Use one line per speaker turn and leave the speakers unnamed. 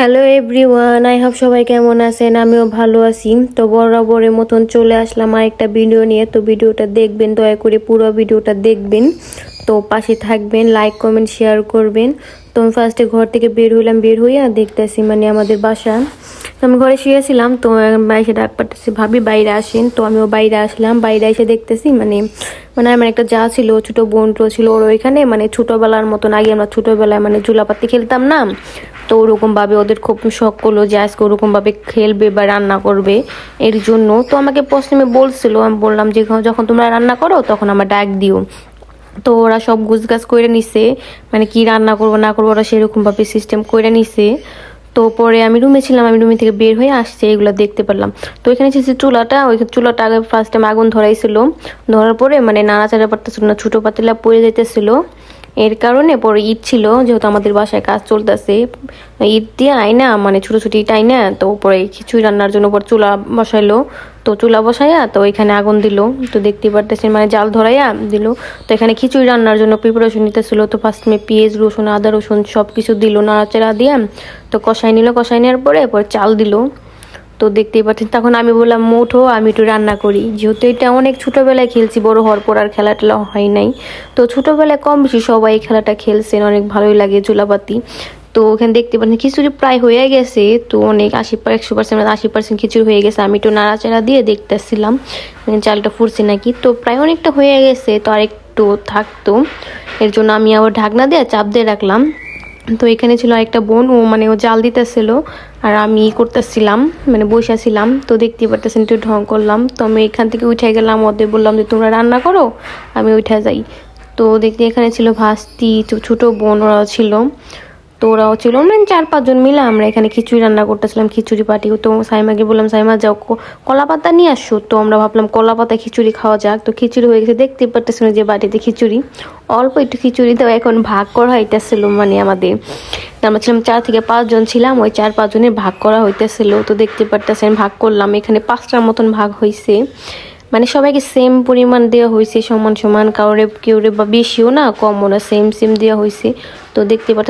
Hello everyone I hope সবাই কেমন আছেন? আমিও ভালো আছি। তো বরাবরের মতন চলে আসলাম আর একটা ভিডিও নিয়ে। তো ভিডিওটা দেখবেন, দয়া করে পুরো ভিডিওটা দেখবেন। তো পাশে থাকবেন লাইক কমেন্ট শেয়ার করবেন। তো ফার্স্টে ঘর থেকে বের হইলাম, বের হইয়া দেখতেছি মানে আমাদের বাসা। তো আমি ঘরে শুয়েছিলাম, তো এসে ডাক পাঠাচ্ছি, ভাবি, বাইরে আসেন। তো আমিও বাইরে আসলাম, বাইরে এসে দেখতেছি মানে মানে আমার একটা যা ছিল, ছোটো বোন টো ছিল ওর ওইখানে মানে ছোটোবেলার মতন, আগে আমরা ছোটোবেলায় মানে ঝুলাপাতি খেলতাম না? তো ওরকমভাবে ওদের খুব শখ করল যে আজকে ওরকমভাবে খেলবে বা রান্না করবে এর জন্য। তো আমাকে প্রথমে বলছিল, আমি বললাম যে যখন তোমরা রান্না করো, তখন আমার ডাক দিও। তো ওরা সব গুছগাছ করে নিছে মানে কি রান্না করব, না করব, ওরা সেরকমভাবে সিস্টেম করে নিছে। তো পরে আমি রুমে ছিলাম, আমি রুমে থেকে বের হয়ে আসছি, এগুলো দেখতে পারলাম তো এখানে যে চুলাটা, ওই চুলাটা আগে ফার্স্ট টাইম আগুন ধরাইছিল। ধরার পরে মানে নাড়াচাড়া পারতেছিল না, ছোটো পাতিলা পড়ে যাইতেছিল। এর কারণে পরে ঈদ ছিল, যেহেতু আমাদের বাসায় কাজ চলতেছে। ঈদ দিয়ে আইনা মানে ছোটো ছুটি ইট আইনা তো পরে খিচুড়ি রান্নার জন্য পর চুলা বসাইলো। তো চুলা বসাইয়া তো এখানে আগুন দিল। তো দেখতে পারতেছেন মানে জাল ধরাইয়া দিল। তো এখানে খিচুড়ি রান্নার জন্য প্রিপারেশন নিতেছিল। তো ফার্স্টে পেঁয়াজ, রসুন, আদা, রসুন সব কিছু দিল নাড়াচাড়া দিয়ে। তো কষাই নিল কষাই নেওয়ার পরে পরে চাল দিল। তো দেখতেই পাচ্ছেন, তখন আমি বললাম, মোঠো, আমি একটু রান্না করি। যেহেতু এটা অনেক ছোটোবেলায় খেলছি, বড় হওয়ার পর আর খেলাটা হয় নাই। তো ছোটোবেলায় কম বেশি সবাই খেলাটা খেলছেন, অনেক ভালোই লাগে চুলাপাতি তো ওখানে দেখতে পাচ্ছেন, খিচুড়ি প্রায় হয়ে গেছে, তো অনেক আশি একশো পার্সেন্ট আশি পার্সেন্ট খিচুড়ি হয়ে গেছে। আমি একটু নাড়াচাড়া দিয়ে দেখতেছিলাম মানে চালটা ফুরছে নাকি। তো প্রায় অনেকটা হয়ে গেছে, তো আরেকটু থাকতো। এর জন্য আমি আবার ঢাকনা দিয়ে চাপ দিয়ে রাখলাম। তো এখানে ছিল একটা বোন, ও মানে ও জাল দিতেছিল আর আমি করতেছিলাম মানে বসেছিলাম তো দেখতে পারতেছেন একটু ঢং করলাম। তো আমি এখান থেকে উঠে গেলাম, ওদের বললাম যে, তোমরা রান্না করো? আমি উঠে যাই। তো দেখতে এখানে ছিল ভাস্তি, ছোট বোন ওরা ছিল। তো ওরাও ছিল মানে চার পাঁচজন মিলে আমরা এখানে খিচুড়ি রান্না করতেছিলাম, খিচুড়ি পাটি তো সাইমাকে বললাম, সাইমা, যাও কলা পাতা নিয়ে আসো। তো আমরা ভাবলাম, কলা পাতা খিচুড়ি খাওয়া যাক। তো খিচুড়ি হয়ে গেছে, দেখতে পারতেছিল যে বাটিতে খিচুড়ি। অল্প একটু খিচুড়ি তো এখন ভাগ করা হইতেছিল মানে আমাদের। আমরা ছিলাম চার থেকে পাঁচজন ছিলাম, ওই চার পাঁচজনের ভাগ করা হইতেছিল। তো দেখতে পারতেছেন, ভাগ করলাম, এখানে পাঁচটার মতন ভাগ হয়েছে মানে সবাইকে সেম পরিমাণ দেওয়া হয়েছে সমান সমান, কাউরে কেউরে বা বেশিও না, কমও না সেম সেম দেওয়া হয়েছে তো দেখতে পাচ্ছেন